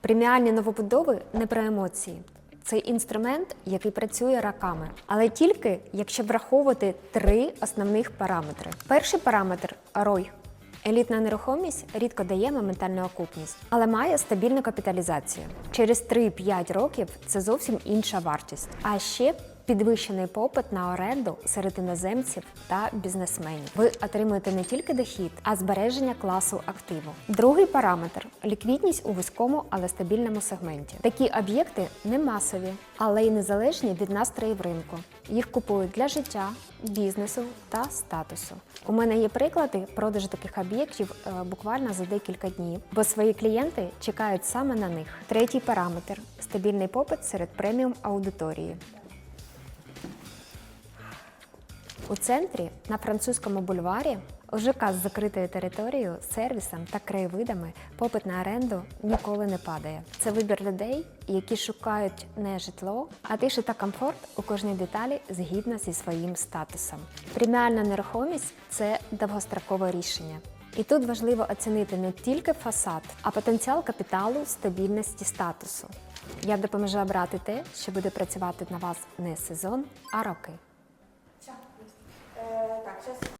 Преміальні новобудови не про емоції. Це інструмент, який працює роками, але тільки якщо враховувати три основних параметри. Перший параметр рой. Елітна нерухомість рідко дає моментальну окупність, але має стабільну капіталізацію. Через 3-5 років це зовсім інша вартість. А ще підвищений попит на оренду серед іноземців та бізнесменів. Ви отримуєте не тільки дохід, а збереження класу активу. Другий параметр ліквідність у вузькому, але стабільному сегменті. Такі об'єкти не масові, але й незалежні від настроїв ринку. Їх купують для життя, бізнесу та статусу. У мене є приклади продажу таких об'єктів е, буквально за декілька днів, бо свої клієнти чекають саме на них. Третій параметр стабільний попит серед преміум аудиторії. У центрі на французькому бульварі у ЖК з закритою територією, сервісом та краєвидами попит на оренду ніколи не падає. Це вибір людей, які шукають не житло, а тишу та комфорт у кожній деталі згідно зі своїм статусом. Преміальна нерухомість це довгострокове рішення. І тут важливо оцінити не тільки фасад, а потенціал капіталу, стабільності статусу. Я допоможу обрати те, що буде працювати на вас не сезон, а роки. 주셨습니다.